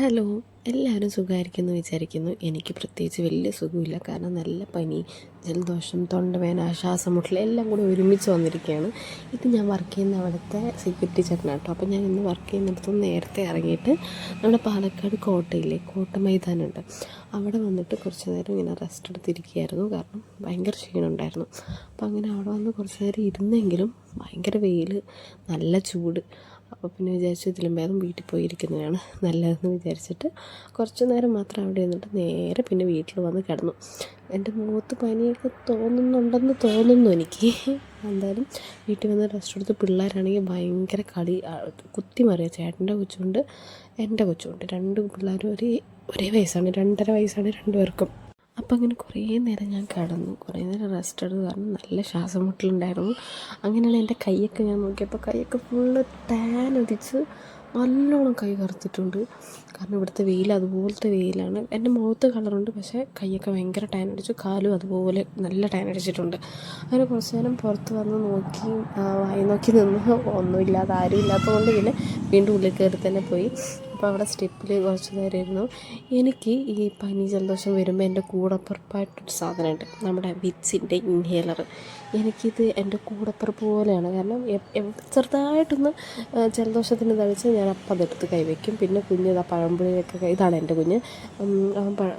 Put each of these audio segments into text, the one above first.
Hello എല്ലാവരും സുഖമായിരിക്കുന്നു വിചാരിക്കുന്നു. എനിക്ക് പ്രത്യേകിച്ച് വലിയ സുഖമില്ല. കാരണം നല്ല പനി ജലദോഷം തൊണ്ടവേന ശ്വാസം മുട്ടൽ എല്ലാം കൂടി ഒരുമിച്ച് വന്നിരിക്കുകയാണ്. ഇത് ഞാൻ വർക്ക് ചെയ്യുന്ന അവിടുത്തെ സെക്യൂരിറ്റി ചേട്ടനാണ് കേട്ടോ അപ്പോൾ ഞാൻ ഇന്ന് വർക്ക് ചെയ്യുന്നിടത്ത് നേരത്തെ ഇറങ്ങിയിട്ട് നമ്മുടെ പാലക്കാട് കോട്ടയില്ലേ കോട്ട മൈതാനുണ്ട്. അവിടെ വന്നിട്ട് കുറച്ച് നേരം ഇങ്ങനെ റെസ്റ്റ് എടുത്തിരിക്കുകയായിരുന്നു. കാരണം ഭയങ്കര ക്ഷീണമുണ്ടായിരുന്നു. അപ്പോൾ അങ്ങനെ അവിടെ വന്ന് കുറച്ച് നേരം ഇരുന്നെങ്കിലും ഭയങ്കര വെയിൽ നല്ല ചൂട്. അപ്പോൾ പിന്നെ വിചാരിച്ചു ഇതിലും ഭേദം വീട്ടിൽ പോയി ഇരിക്കുന്നതാണ് നല്ലതെന്ന് വിചാരിച്ചിട്ട് കുറച്ച് നേരം മാത്രം അവിടെ ഇരുന്നിട്ട് നേരെ പിന്നെ വീട്ടിൽ വന്ന് കിടന്നു. എന്റെ മുഖത്ത് പനിയൊക്കെ തോന്നുന്നുണ്ടെന്ന് തോന്നുന്നു എനിക്ക്. എന്തായാലും വീട്ടിൽ വന്ന് റെസ്റ്റ് എടുത്ത് പിള്ളേരാണെങ്കിൽ ഭയങ്കര കളി. ആ, കുത്തി മറിയ. ചേട്ടന്റെ കൊച്ചുണ്ട് എന്റെ കൊച്ചുണ്ട്. രണ്ട് പിള്ളേരും ഒരേ ഒരേ വയസ്സാണ്. രണ്ടര വയസ്സാണ് രണ്ടുപേർക്കും. അപ്പം അങ്ങനെ കുറേ നേരം ഞാൻ കിടന്നു. കുറേ നേരം റെസ്റ്റ് എടുത്തു കാരണം നല്ല ശ്വാസം മുട്ടലുണ്ടായിരുന്നു അങ്ങനെയാണ് എന്റെ കൈയൊക്കെ ഞാൻ നോക്കിയപ്പോൾ കൈയൊക്കെ ഫുള്ള് ടാൻ ഒതിച്ച് നല്ലോണം കൈ കറുത്തിട്ടുണ്ട്. കാരണം ഇവിടുത്തെ വെയിൽ അതുപോലത്തെ വെയിലാണ്. എന്റെ മുഖത്ത് കളറുണ്ട് പക്ഷേ കൈയൊക്കെ ഭയങ്കര ടാൻ അടിച്ചു. കാലും അതുപോലെ നല്ല ടാൻ അടിച്ചിട്ടുണ്ട്. അങ്ങനെ കുറച്ച് നേരം പുറത്ത് വന്ന് നോക്കി വായി നോക്കി നിന്ന് ഒന്നുമില്ലാതെ ആരും ഇല്ലാത്തതുകൊണ്ട് പിന്നെ വീണ്ടും ഉള്ളിൽ കയറി തന്നെ പോയി. അപ്പോൾ അവിടെ സ്റ്റെപ്പിൽ കുറച്ച് നേരം ഇരുന്നു എനിക്ക് ഈ പനി ജലദോഷം വരുമ്പോൾ എന്റെ കൂടപ്പുറപ്പായിട്ടൊരു സാധനമുണ്ട്. നമ്മുടെ വിറ്റ്സിന്റെ ഇൻഹേലർ. എനിക്കിത് എന്റെ കൂടപ്പുറപ്പ് പോലെയാണ്. കാരണം ചെറുതായിട്ടൊന്ന് ജലദോഷത്തിന് തളിച്ച് ഞാൻ അപ്പം അതെടുത്ത് കൈവയ്ക്കും. പിന്നെ കുഞ്ഞ് ഇതാ പഴംപൊരിയൊക്കെ ഇതാണ് എന്റെ കുഞ്ഞ്.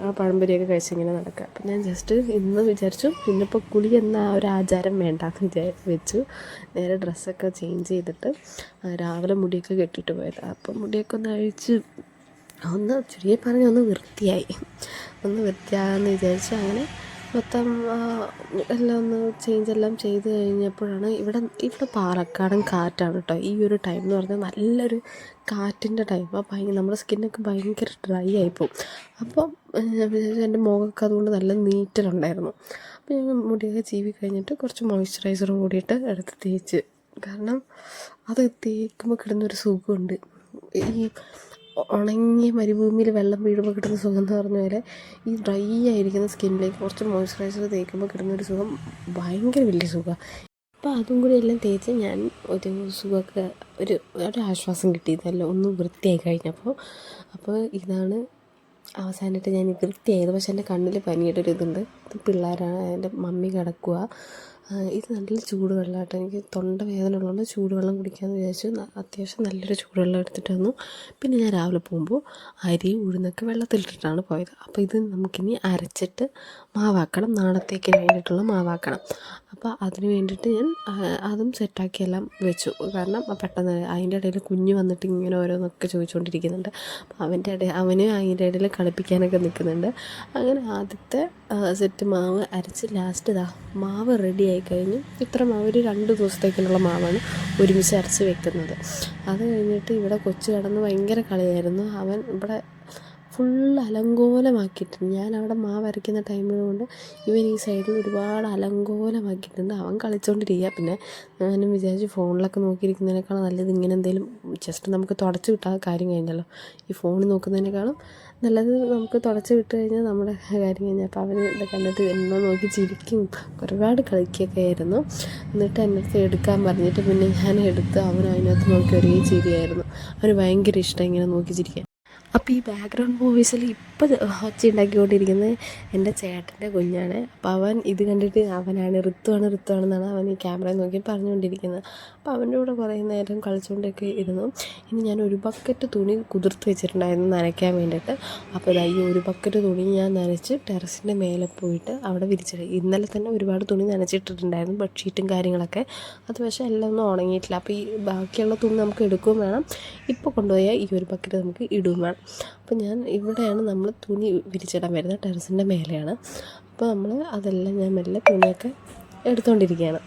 ആ പഴംപൊരിയൊക്കെ കഴിച്ചിങ്ങനെ നടക്കുക. അപ്പം ഞാൻ ജസ്റ്റ് ഇന്ന് വിചാരിച്ചു ഇന്നിപ്പോൾ കുളി എന്ന ഒരു ആചാരം വേണ്ടാന്ന് വിചാരി വെച്ചു. നേരെ ഡ്രസ്സൊക്കെ ചേഞ്ച് ചെയ്തിട്ട് രാവിലെ മുടിയൊക്കെ കെട്ടിയിട്ട് പോയത്. അപ്പം മുടിയൊക്കെ ഒന്ന് അഴിച്ച് ഒന്ന് ചുരുങ്ങി പറഞ്ഞ് ഒന്ന് വൃത്തിയായി. ഒന്ന് വൃത്തിയാകാമെന്ന് വിചാരിച്ച് അങ്ങനെ മൊത്തം ആ, എല്ലാം ഒന്ന് ചേഞ്ച് എല്ലാം ചെയ്ത് കഴിഞ്ഞപ്പോഴാണ് ഇവിടെ ഇവിടെ പാലക്കാടൻ കാറ്റാണ് കേട്ടോ. ഈ ഒരു ടൈം എന്ന് പറഞ്ഞാൽ നല്ലൊരു കാറ്റിന്റെ ടൈം അപ്പോൾ ഭയങ്കര നമ്മുടെ സ്കിന്നൊക്കെ ഭയങ്കര ഡ്രൈ ആയിപ്പോവും അപ്പം ഞാൻ വിചാരിച്ചു എന്റെ മുഖമൊക്കെ അതുകൊണ്ട് നല്ല നീറ്റലുണ്ടായിരുന്നു അപ്പോൾ ഞാൻ മുടിയൊക്കെ ചീവി കഴിഞ്ഞിട്ട് കുറച്ച് മോയ്സ്ചറൈസർ കൂടിയിട്ട് എടുത്ത് തേച്ച്. കാരണം അത് തേക്കുമ്പോൾ കിടന്നൊരു സുഖമുണ്ട്. ഈ ഉണങ്ങിയ മരുഭൂമിയിൽ വെള്ളം വീഴുമ്പോൾ കിട്ടുന്ന സുഖം എന്ന് പറഞ്ഞ പോലെ ഈ ഡ്രൈ ആയിരിക്കുന്ന സ്കിന്നിലേക്ക് കുറച്ച് മോയ്സ്ചറൈസർ തേക്കുമ്പോൾ കിട്ടുന്നൊരു സുഖം ഭയങ്കര വലിയ സുഖമാണ് അപ്പോൾ അതും കൂടി എല്ലാം തേച്ച് ഞാൻ ഒരു സുഖമൊക്കെ ഒരു ഒരു ആശ്വാസം കിട്ടിയതല്ല ഒന്ന് വൃത്തിയായി കഴിഞ്ഞപ്പോൾ അപ്പോൾ ഇതാണ് അവസാനമായിട്ട് ഞാൻ വൃത്തിയായത്. പക്ഷേ എന്റെ കണ്ണിൽ പനിയുടെ ഒരു ഇതുണ്ട്. ഇത് പിള്ളേരാണ് എന്റെ മമ്മി കിടക്കുക ഇത് നല്ല ചൂടുവെള്ളം കേട്ടോ എനിക്ക് തൊണ്ട വേദന ഉള്ളതുകൊണ്ട് ചൂടുവെള്ളം കുടിക്കാമെന്ന് വിചാരിച്ചു. അത്യാവശ്യം നല്ലൊരു ചൂടുവെള്ളം എടുത്തിട്ട് വന്നു പിന്നെ ഞാൻ രാവിലെ പോകുമ്പോൾ അരി ഉഴുന്നൊക്കെ വെള്ളത്തിലിട്ടിട്ടാണ് പോയത്. അപ്പോൾ ഇത് നമുക്കിനി അരച്ചിട്ട് മാവാക്കണം. നാളത്തേക്ക് വേണ്ടിയിട്ടുള്ള മാവാക്കണം. അപ്പോൾ അതിന് വേണ്ടിയിട്ട് ഞാൻ അതും സെറ്റാക്കി എല്ലാം വെച്ചു. കാരണം പെട്ടെന്ന് അതിന്റെ ഇടയിൽ കുഞ്ഞ് വന്നിട്ട് ഇങ്ങനെ ഓരോന്നൊക്കെ ചോദിച്ചുകൊണ്ടിരിക്കുന്നുണ്ട് അപ്പോൾ അവന്റെ ഇടയിൽ അവന് അതിന്റെ ഇടയിൽ കളിപ്പിക്കാനൊക്കെ നിൽക്കുന്നുണ്ട്. അങ്ങനെ ആദ്യത്തെ സെറ്റ് മാവ് അരച്ച് ലാസ്റ്റ് ഇതാ മാവ് റെഡി ആയി കഴിഞ്ഞു. ഇത്ര മാവ് ഒരു രണ്ട് ദിവസത്തേക്കുള്ള മാവാണ് ഒരുമിച്ച് അരച്ച് വെക്കുന്നത്. അത് കഴിഞ്ഞിട്ട് ഇവിടെ കൊച്ചു കിടന്ന് ഭയങ്കര കളിയായിരുന്നു. അവൻ ഇവിടെ ഫുൾ അലങ്കോലമാക്കിയിട്ടുണ്ട്. ഞാൻ അവിടെ മാ വരയ്ക്കുന്ന ടൈമിൽ കൊണ്ട് ഇവൻ ഈ സൈഡിൽ ഒരുപാട് അലങ്കോലമാക്കിയിട്ടുണ്ട്. അവൻ കളിച്ചുകൊണ്ടിരിക്കുക പിന്നെ ഞാനും വിചാരിച്ചു ഫോണിലൊക്കെ നോക്കിയിരിക്കുന്നതിനേക്കാളും നല്ലത് ഇങ്ങനെ എന്തെങ്കിലും ജസ്റ്റ് നമുക്ക് തുടച്ച് വിട്ടാൽ കാര്യം കഴിഞ്ഞല്ലോ. ഈ ഫോണിൽ നോക്കുന്നതിനേക്കാളും നല്ലത് നമുക്ക് തുടച്ച് വിട്ട് കഴിഞ്ഞാൽ നമ്മുടെ കാര്യം കഴിഞ്ഞാൽ അപ്പോൾ അവന് ഇത് കണ്ടിട്ട് എന്നെ നോക്കി ചിരിക്കും. ഒരുപാട് കളിക്കുകയൊക്കെ ആയിരുന്നു. എന്നിട്ട് എന്റെ അടുത്ത് എടുക്കാൻ പറഞ്ഞിട്ട് പിന്നെ ഞാൻ എടുത്ത് അവൻ അതിനകത്ത് നോക്കി ഒരേ ചിരിയായിരുന്നു. അവന് ഭയങ്കര ഇഷ്ടം ഇങ്ങനെ നോക്കി ചിരിക്കാൻ. അപ്പോൾ ഈ ബാക്ക്ഗ്രൗണ്ട് വോയിസിൽ ഇപ്പോൾ ഒച്ച ഉണ്ടാക്കിക്കൊണ്ടിരിക്കുന്നത് എന്റെ ചേട്ടന്റെ കുഞ്ഞാണ്. അപ്പോൾ അവൻ ഇത് കണ്ടിട്ട് അവനാണ് ഋത്തുവാണ് ഋത്തുവാണെന്നാണ് അവൻ ഈ ക്യാമറ നോക്കി പറഞ്ഞുകൊണ്ടിരിക്കുന്നത് അപ്പോൾ അവന്റെ കൂടെ കുറേ നേരം കളിച്ചുകൊണ്ടൊക്കെ ഇരുന്നു. ഇനി ഞാൻ ഒരു ബക്കറ്റ് തുണി കുതിർത്ത് വെച്ചിട്ടുണ്ടായിരുന്നു നനയ്ക്കാൻ വേണ്ടിയിട്ട്. അപ്പോൾ ഇതാ ഈ ഒരു ബക്കറ്റ് തുണി ഞാൻ നനച്ച് ടെറസിന്റെ മേലെ പോയിട്ട് അവിടെ വിരിച്ചിട്ട് ഇന്നലെ തന്നെ ഒരുപാട് തുണി നനച്ചിട്ടിട്ടുണ്ടായിരുന്നു ബെഡ്ഷീറ്റും കാര്യങ്ങളൊക്കെ. അത് പക്ഷേ എല്ലാം ഒന്നും ഉണങ്ങിയിട്ടില്ല. അപ്പോൾ ഈ ബാക്കിയുള്ള തുണി നമുക്ക് എടുക്കുകയും വേണം. ഇപ്പോൾ കൊണ്ടുപോയാൽ ഈ ഒരു ബക്കറ്റ് നമുക്ക് ഇടുകയും വേണം. അപ്പോൾ ഞാൻ ഇവിടെയാണ് നമ്മൾ തുണി വിരിച്ചിടാൻ വരുന്നത് ടെറസിന്റെ മേലെയാണ്. അപ്പോൾ നമ്മൾ അതെല്ലാം ഞാൻ മെല്ലെ തുണിയൊക്കെ എടുത്തുകൊണ്ടിരിക്കുകയാണ്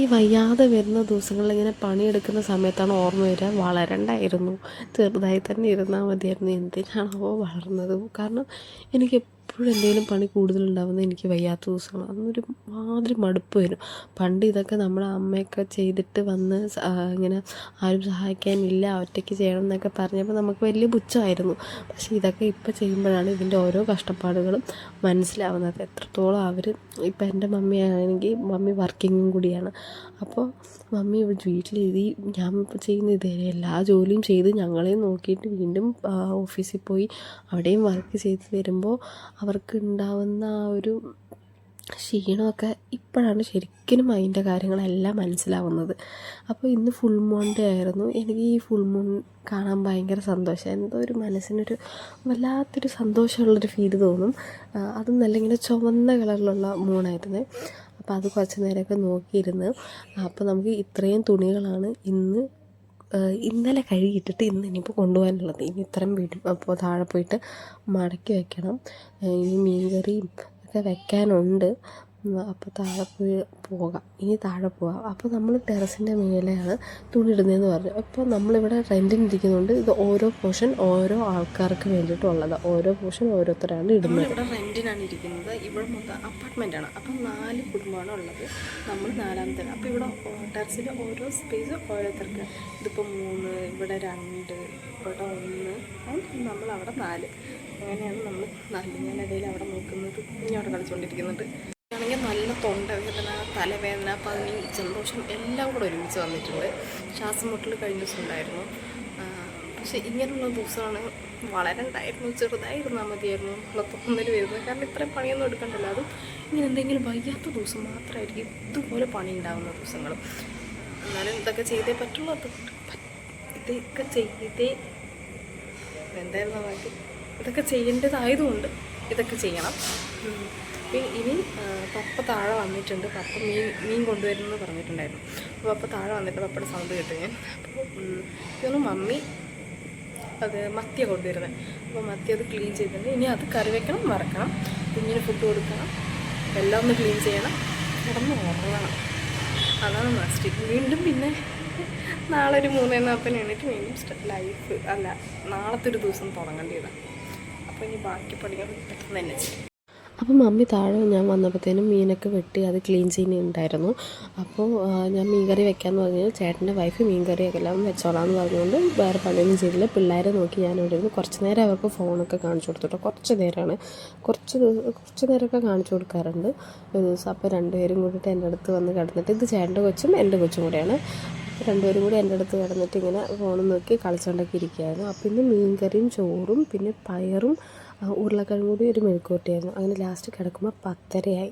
ഈ വയ്യാതെ വരുന്ന ദിവസങ്ങളിൽ ഇങ്ങനെ പണിയെടുക്കുന്ന സമയത്താണ് ഓർമ്മ വരിക വളരണ്ടായിരുന്നു. ചെറുതായി തന്നെ ഇരുന്നാൽ മതിയായിരുന്നു എന്തിനാണോ വളർന്നത്. കാരണം എനിക്ക് എപ്പോഴും എന്തെങ്കിലും പണി കൂടുതലുണ്ടാവുന്നത് എനിക്ക് വയ്യാത്ത ദിവസമാണ്. അന്നൊരു മാതിരി മടുപ്പ് വരും. പണ്ട് ഇതൊക്കെ നമ്മളെ അമ്മയൊക്കെ ചെയ്തിട്ട് വന്ന് ഇങ്ങനെ ആരും സഹായിക്കാനില്ല ഒറ്റയ്ക്ക് ചെയ്യണം എന്നൊക്കെ പറഞ്ഞപ്പോൾ നമുക്ക് വലിയ പുച്ഛമായിരുന്നു. പക്ഷേ ഇതൊക്കെ ഇപ്പോൾ ചെയ്യുമ്പോഴാണ് ഇതിന്റെ ഓരോ കഷ്ടപ്പാടുകളും മനസ്സിലാവുന്നത്. എത്രത്തോളം അവർ ഇപ്പം എന്റെ മമ്മിയാണെങ്കിൽ മമ്മി വർക്കിങ്ങും കൂടിയാണ്. അപ്പോൾ മമ്മി ഇവിടെ വീട്ടിൽ ഈ ഞാൻ ഇപ്പോൾ ചെയ്യുന്ന ഇതേ എല്ലാ ജോലിയും ചെയ്ത് ഞങ്ങളെയും നോക്കിയിട്ട് വീണ്ടും ഓഫീസിൽ പോയി അവിടെയും വർക്ക് ചെയ്ത് വരുമ്പോൾ അവർക്ക് ഉണ്ടാവുന്ന ആ ഒരു ക്ഷീണമൊക്കെ ഇപ്പോഴാണ് ശരിക്കും അതിന്റെ കാര്യങ്ങളെല്ലാം മനസ്സിലാവുന്നത്. അപ്പോൾ ഇന്ന് ഫുൾ ഡേ ആയിരുന്നു. എനിക്ക് ഈ ഫുൾ മൂൺ കാണാൻ ഭയങ്കര സന്തോഷം. എന്തോ ഒരു മനസ്സിനൊരു വല്ലാത്തൊരു സന്തോഷമുള്ളൊരു ഫീൽ തോന്നും. അതും നല്ല ഇങ്ങനെ ചുവന്ന കളറിലുള്ള മൂണായിരുന്നു അപ്പോൾ അത് കുറച്ച് നേരമൊക്കെ നോക്കിയിരുന്നു. അപ്പോൾ നമുക്ക് ഇത്രയും തുണികളാണ് ഇന്ന് ഇന്നലെ കഴുകിയിട്ടിട്ട് ഇന്ന് ഇനിയിപ്പോൾ കൊണ്ടുപോകാനുള്ളത്. ഇനി ഇത്രയും വീടും അപ്പോൾ താഴെ പോയിട്ട് മടക്കി വെക്കണം. ഇനി മീൻകറിയും ഒക്കെ വെക്കാനുണ്ട്. ഉം, അപ്പോൾ താഴെ പോയി പോകാം. ഇനി താഴെ പോകാം അപ്പോൾ നമ്മൾ ടെറസിന്റെ മേലെയാണ് തുണി ഇടുന്നതെന്ന് പറഞ്ഞു. അപ്പോൾ നമ്മളിവിടെ റെന്റിന് ഇരിക്കുന്നുണ്ട് ഇത് ഓരോ പോർഷൻ ഓരോ ആൾക്കാർക്ക് വേണ്ടിയിട്ടുള്ളത് ഓരോ പോർഷൻ ഓരോരുത്തരാണ് ഇടുന്നത്. ഇവിടെ റെന്റിനാണ് ഇരിക്കുന്നത്. ഇവിടെ മൊത്തം അപ്പാർട്ട്മെന്റ് ആണ് അപ്പം നാല് കുടുംബമാണ് ഉള്ളത് നമ്മൾ നാലാമത്തെ അപ്പോൾ ഇവിടെ ടെറസിൽ ഓരോ സ്പേസ് ഓരോരുത്തർക്ക്. ഇതിപ്പോൾ മൂന്ന് ഇവിടെ രണ്ട് ഇവിടെ ഒന്ന് നമ്മൾ അവിടെ നാല്. അങ്ങനെയാണ് നമ്മൾ നാല് ഞാനിടയിൽ അവിടെ നോക്കുന്നത്. കുഞ്ഞവിടെ കളിച്ചുകൊണ്ടിരിക്കുന്നുണ്ട് ആണെങ്കിൽ നല്ല തൊണ്ടവേദന തലവേദന പനി ജലദോഷം എല്ലാം കൂടെ ഒരുമിച്ച് വന്നിട്ടുണ്ട്. ശ്വാസം മുട്ടൽ കഴിഞ്ഞ ദിവസം ഉണ്ടായിരുന്നു. പക്ഷെ ഇങ്ങനെയുള്ള ദിവസമാണ് വളരണ്ടായിരുന്നു ചെറുതായിരുന്നാൽ മതിയായിരുന്നു. ഉള്ള തോന്നൽ വരുന്നത്. കാരണം ഇത്രയും പണിയൊന്നും എടുക്കണ്ടല്ല. അതും ഇങ്ങനെ എന്തെങ്കിലും വയ്യാത്ത ദിവസം മാത്രമായിരിക്കും ഇതുപോലെ പണി ഉണ്ടാകുന്ന ദിവസങ്ങളും എന്നാലും ഇതൊക്കെ ചെയ്തേ പറ്റുള്ളൂ. ഇതൊക്കെ ചെയ്തേ എന്തായിരുന്നു ബാക്കി ഇതൊക്കെ ചെയ്യേണ്ടതായതുകൊണ്ട് ഇതൊക്കെ ചെയ്യണം. പിന്നെ ഇനി പപ്പ താഴെ വന്നിട്ടുണ്ട്. പപ്പ മീൻ മീൻ കൊണ്ടുവരുമെന്ന് പറഞ്ഞിട്ടുണ്ടായിരുന്നു. അപ്പോൾ പപ്പ താഴെ വന്നിട്ട് പപ്പയുടെ സൗണ്ട് കേട്ടു ഞാൻ. അപ്പോൾ ഇതൊന്നും മമ്മി അത് മത്തിയ കൊണ്ടുവരുന്നത് അപ്പോൾ മത്തി അത് ക്ലീൻ ചെയ്തിട്ടുണ്ട്. ഇനി അത് കറി വെക്കണം മറക്കണം കുഞ്ഞിന് ഫുഡ് കൊടുക്കണം. എല്ലാം ഒന്ന് ക്ലീൻ ചെയ്യണം. കിടന്ന് ഉറങ്ങണം. അതാണ് മസ്റ്റ് വീണ്ടും പിന്നെ നാളെ ഒരു മൂന്നേ നാൽപ്പതിന് എണീറ്റ് വീണ്ടും ലൈഫ് അല്ല നാളത്തെ ഒരു ദിവസം തുടങ്ങേണ്ടതാണ് അപ്പോൾ ഇനി ബാക്കി പണികൾ പെട്ടെന്ന് തന്നെ ചെയ്യും. അപ്പോൾ മമ്മി താഴെ ഞാൻ വന്നപ്പോഴത്തേനും മീനൊക്കെ വെട്ടി അത് ക്ലീൻ ചെയ്യുന്നുണ്ടായിരുന്നു. അപ്പോൾ ഞാൻ മീൻ കറി വെക്കാമെന്ന് പറഞ്ഞു ചേട്ടന്റെ വൈഫ് മീൻ കറിയൊക്കെ എല്ലാം വെച്ചോളാമെന്ന് പറഞ്ഞുകൊണ്ട് വേറെ പണിയൊന്നും ചെയ്തില്ല. പിള്ളേരെ നോക്കി ഞാൻ ഇവിടെ ഇരുന്ന് കുറച്ച് നേരം അവർക്ക് ഫോണൊക്കെ കാണിച്ചു കൊടുത്തിട്ടോ. കുറച്ച് നേരമാണ്. കുറച്ച് കുറച്ച് നേരമൊക്കെ കാണിച്ചു കൊടുക്കാറുണ്ട്. ഒരു ദിവസം അപ്പോൾ രണ്ടുപേരും കൂടിയിട്ട് എന്റെ അടുത്ത് വന്ന് കിടന്നിട്ട് ഇത് ചേട്ടന്റെ കൊച്ചും എന്റെ കൊച്ചും കൂടെയാണ്. രണ്ടുപേരും കൂടി എന്റെ അടുത്ത് കിടന്നിട്ട് ഇങ്ങനെ ഫോണും നോക്കി കളിച്ചുകൊണ്ടൊക്കെ ഇരിക്കുകയായിരുന്നു. അപ്പോൾ ഇന്ന് മീൻ കറിയും ചോറും പിന്നെ പയറും ഉരുളക്കിഴങ്ങ് കൂടി ഒരു മെഴുക്കുവരട്ടിയായിരുന്നു അങ്ങനെ ലാസ്റ്റ് കിടക്കുമ്പോൾ പത്തരയായി.